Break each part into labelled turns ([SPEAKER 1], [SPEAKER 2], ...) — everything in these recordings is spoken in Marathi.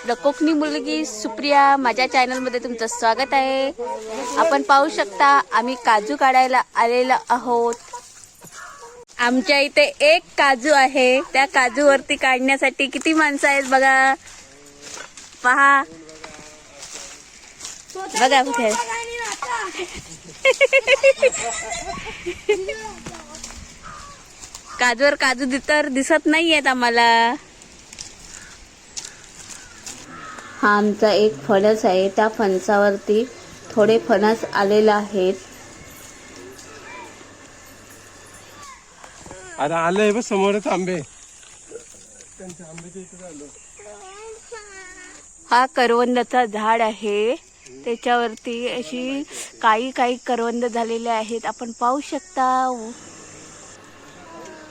[SPEAKER 1] आपलं कोकणी मुलगी सुप्रिया माझ्या चॅनलमध्ये तुमचं स्वागत आहे. आपण पाहू शकता आम्ही काजू काढायला आलेलो आहोत. आमच्या इथे एक काजू आहे. त्या काजूवरती काढण्यासाठी किती माणसं आहेत बघा. पहा. बघा कुठे काजूवर काजू तर दिसत नाही आहेत आम्हाला. हा आमचा एक फणस आहे. त्या फणसावरती थोडे फणस आलेले आहेत.
[SPEAKER 2] अरे आलंय बघ समोरच आंबे
[SPEAKER 1] हा करवंदाचा झाड आहे. त्याच्यावरती अशी काही काही करवंद झालेले आहेत. आपण पाहू शकता.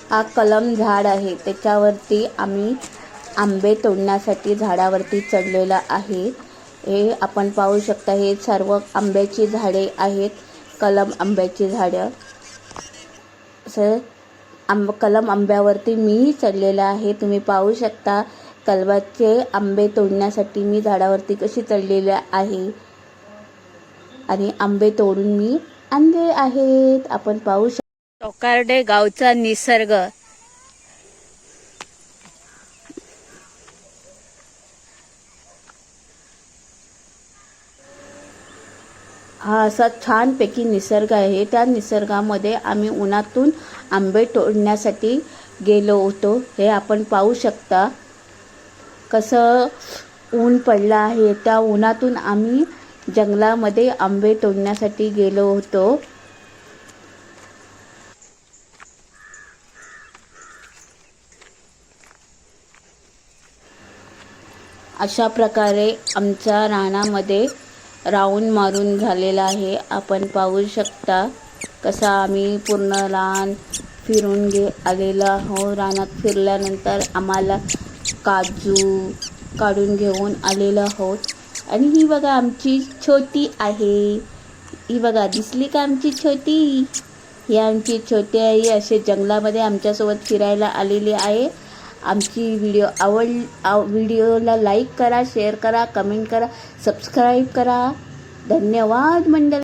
[SPEAKER 1] हा कलम झाड आहे. त्याच्यावरती आम्ही आंबे तोडण्यासाठी झाडावरती चढलेला आहे. हे आपण पाहू शकता हे सर्व आंब्याची झाडे आहेत कलम आंब्याची झाडं. असं आंब कलम आंब्यावरती मीही चढलेला आहे. तुम्ही पाहू शकता कलबाचे आंबे तोडण्यासाठी मी झाडावरती कशी चढलेली आहे. आणि आंबे तोडून मी आणले आहेत. आपण पाहू शकतो टोकारडे गावचा निसर्ग. हा असा छानपैकी निसर्ग आहे. त्या निसर्गामध्ये आम्ही उन्हातून आंबे तोडण्यासाठी गेलो होतो. हे आपण पाहू शकता. कसं ऊन पडलं आहे. त्या उन्हातून आम्ही जंगलामध्ये आंबे तोडण्यासाठी गेलो होतो. अशा प्रकारे आमच्या रानामध्ये राऊंड मारून झालेला आहे. आपण पाहू शकता कसा आम्ही पूर्ण रान फिरून घे आलेलो आहो रानात फिरल्यानंतर आम्हाला काजू काढून घेऊन आलेलो आहोत. आणि ही बघा आमची छोटी आहे. ही बघा दिसली का आमची छोटी? ही आमची छोटी आई असे जंगलामध्ये आमच्यासोबत फिरायला आलेली आहे. आमची व्हिडिओ आवड आव व्हिडिओला लाईक करा शेअर करा कमेंट करा सबस्क्राईब करा. धन्यवाद मंडळ.